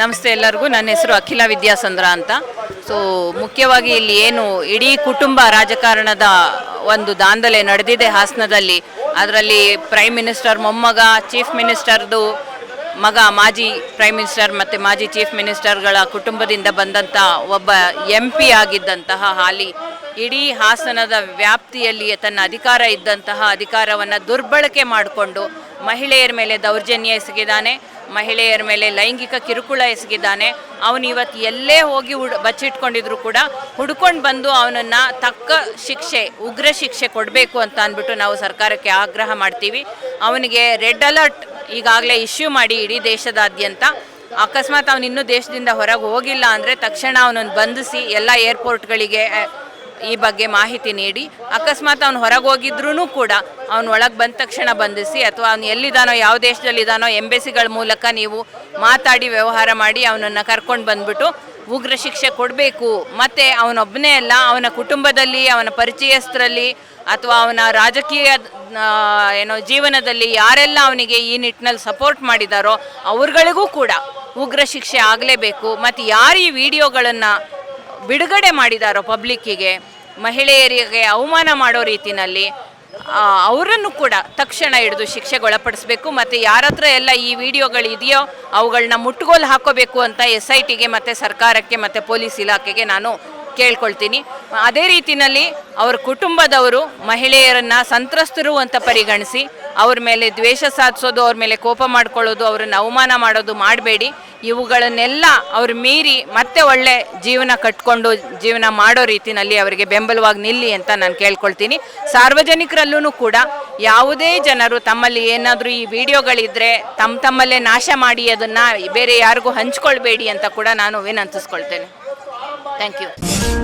ನಮಸ್ತೆ ಎಲ್ಲರಿಗೂ. ನನ್ನ ಹೆಸರು ಅಖಿಲ ವಿದ್ಯಾಸಂದ್ರ ಅಂತ. ಸೊ ಮುಖ್ಯವಾಗಿ ಇಲ್ಲಿ ಏನು ಇಡೀ ಕುಟುಂಬ ರಾಜಕಾರಣದ ಒಂದು ದಾಂಧಲೆ ನಡೆದಿದೆ ಹಾಸನದಲ್ಲಿ. ಅದರಲ್ಲಿ ಪ್ರೈಮ್ ಮಿನಿಸ್ಟರ್ ಮೊಮ್ಮಗ ಚೀಫ್ ಮಿನಿಸ್ಟರ್ದು ಮಗ, ಮಾಜಿ ಪ್ರೈಮ್ ಮಿನಿಸ್ಟರ್ ಮತ್ತು ಮಾಜಿ ಚೀಫ್ ಮಿನಿಸ್ಟರ್ಗಳ ಕುಟುಂಬದಿಂದ ಬಂದಂಥ ಒಬ್ಬ ಎಂ ಪಿ ಆಗಿದ್ದಂತಹ ಹಾಲಿ, ಇಡೀ ಹಾಸನದ ವ್ಯಾಪ್ತಿಯಲ್ಲಿ ತನ್ನ ಅಧಿಕಾರ ಇದ್ದಂತಹ ಅಧಿಕಾರವನ್ನು ದುರ್ಬಳಕೆ ಮಾಡಿಕೊಂಡು ಮಹಿಳೆಯರ ಮೇಲೆ ದೌರ್ಜನ್ಯ ಎಸಗಿದ್ದಾನೆ ಮಹಿಳೆಯರ ಮೇಲೆ ಲೈಂಗಿಕ ಕಿರುಕುಳ ಎಸಗಿದ್ದಾನೆ. ಅವನು ಇವತ್ತು ಎಲ್ಲೇ ಹೋಗಿ ಹುಡ್, ಬಚ್ಚಿಟ್ಕೊಂಡಿದ್ರು ಕೂಡ ಹುಡ್ಕೊಂಡು ಬಂದು ಅವನನ್ನು ತಕ್ಕ ಶಿಕ್ಷೆ, ಉಗ್ರ ಶಿಕ್ಷೆ ಕೊಡಬೇಕು ಅಂತ ಅಂದ್ಬಿಟ್ಟು ನಾವು ಸರ್ಕಾರಕ್ಕೆ ಆಗ್ರಹ ಮಾಡ್ತೀವಿ. ಅವನಿಗೆ ರೆಡ್ ಅಲರ್ಟ್ ಈಗಾಗಲೇ ಇಶ್ಯೂ ಮಾಡಿ ಇಡೀ ದೇಶದಾದ್ಯಂತ. ಅಕಸ್ಮಾತ್ ಅವನು ದೇಶದಿಂದ ಹೊರಗೆ ಹೋಗಿಲ್ಲ ಅಂದರೆ ತಕ್ಷಣ ಅವನನ್ನು ಬಂಧಿಸಿ ಎಲ್ಲ ಏರ್ಪೋರ್ಟ್ಗಳಿಗೆ ಈ ಬಗ್ಗೆ ಮಾಹಿತಿ ನೀಡಿ. ಅಕಸ್ಮಾತ್ ಅವನು ಹೊರಗೆ ಹೋಗಿದ್ರೂ ಕೂಡ ಅವನು ಒಳಗೆ ಬಂದ ತಕ್ಷಣ ಬಂಧಿಸಿ ಅಥವಾ ಅವನು ಎಲ್ಲಿದ್ದಾನೋ ಯಾವ ದೇಶದಲ್ಲಿದ್ದಾನೋ ಎಂಬೆಸಿಗಳ ಮೂಲಕ ನೀವು ಮಾತಾಡಿ ವ್ಯವಹಾರ ಮಾಡಿ ಅವನನ್ನು ಕರ್ಕೊಂಡು ಬಂದ್ಬಿಟ್ಟು ಉಗ್ರ ಶಿಕ್ಷೆ ಕೊಡಬೇಕು. ಮತ್ತು ಅವನೊಬ್ಬನೇ ಅಲ್ಲ, ಅವನ ಕುಟುಂಬದಲ್ಲಿ, ಅವನ ಪರಿಚಯಸ್ಥರಲ್ಲಿ ಅಥವಾ ಅವನ ರಾಜಕೀಯ ಏನೋ ಜೀವನದಲ್ಲಿ ಯಾರೆಲ್ಲ ಅವನಿಗೆ ಈ ನಿಟ್ಟಿನಲ್ಲಿ ಸಪೋರ್ಟ್ ಮಾಡಿದಾರೋ ಅವ್ರಗಳಿಗೂ ಕೂಡ ಉಗ್ರ ಶಿಕ್ಷೆ ಆಗಲೇಬೇಕು. ಮತ್ತು ಯಾರು ಈ ವಿಡಿಯೋಗಳನ್ನು ಬಿಡುಗಡೆ ಮಾಡಿದಾರೋ ಪಬ್ಲಿಕ್ಕಿಗೆ ಮಹಿಳೆಯರಿಗೆ ಅವಮಾನ ಮಾಡೋ ರೀತಿನಲ್ಲಿ ಅವರನ್ನು ಕೂಡ ತಕ್ಷಣ ಹಿಡಿದು ಶಿಕ್ಷೆಗೊಳಪಡಿಸಬೇಕು. ಮತ್ತು ಯಾರ ಹತ್ರ ಎಲ್ಲ ಈ ವಿಡಿಯೋಗಳು ಇದೆಯೋ ಅವುಗಳನ್ನ ಮುಟ್ಟುಗೋಲು ಹಾಕೋಬೇಕು ಅಂತ ಎಸ್ ಐ ಟಿಗೆ ಮತ್ತು ಸರ್ಕಾರಕ್ಕೆ ಮತ್ತು ಪೊಲೀಸ್ ಇಲಾಖೆಗೆ ನಾನು ಕೇಳ್ಕೊಳ್ತೀನಿ. ಅದೇ ರೀತಿಯಲ್ಲಿ ಅವ್ರ ಕುಟುಂಬದವರು ಮಹಿಳೆಯರನ್ನು ಸಂತ್ರಸ್ತರು ಅಂತ ಪರಿಗಣಿಸಿ ಅವ್ರ ಮೇಲೆ ದ್ವೇಷ ಸಾಧಿಸೋದು, ಅವ್ರ ಮೇಲೆ ಕೋಪ ಮಾಡ್ಕೊಳ್ಳೋದು, ಅವ್ರನ್ನ ಅವಮಾನ ಮಾಡೋದು ಮಾಡಬೇಡಿ. ಇವುಗಳನ್ನೆಲ್ಲ ಅವ್ರು ಮೀರಿ ಮತ್ತೆ ಒಳ್ಳೆ ಜೀವನ ಕಟ್ಕೊಂಡು ಜೀವನ ಮಾಡೋ ರೀತಿನಲ್ಲಿ ಅವರಿಗೆ ಬೆಂಬಲವಾಗಿ ನಿಲ್ಲಿ ಅಂತ ನಾನು ಕೇಳ್ಕೊಳ್ತೀನಿ. ಸಾರ್ವಜನಿಕರಲ್ಲೂ ಕೂಡ ಯಾವುದೇ ಜನರು ತಮ್ಮಲ್ಲಿ ಏನಾದರೂ ಈ ವಿಡಿಯೋಗಳಿದ್ರೆ ತಮ್ಮ ತಮ್ಮಲ್ಲೇ ನಾಶ ಮಾಡಿ ಅದನ್ನು ಬೇರೆ ಯಾರಿಗೂ ಹಂಚ್ಕೊಳ್ಬೇಡಿ ಅಂತ ಕೂಡ ನಾನು ವಿನಂತಿಸ್ಕೊಳ್ತೇನೆ. Thank you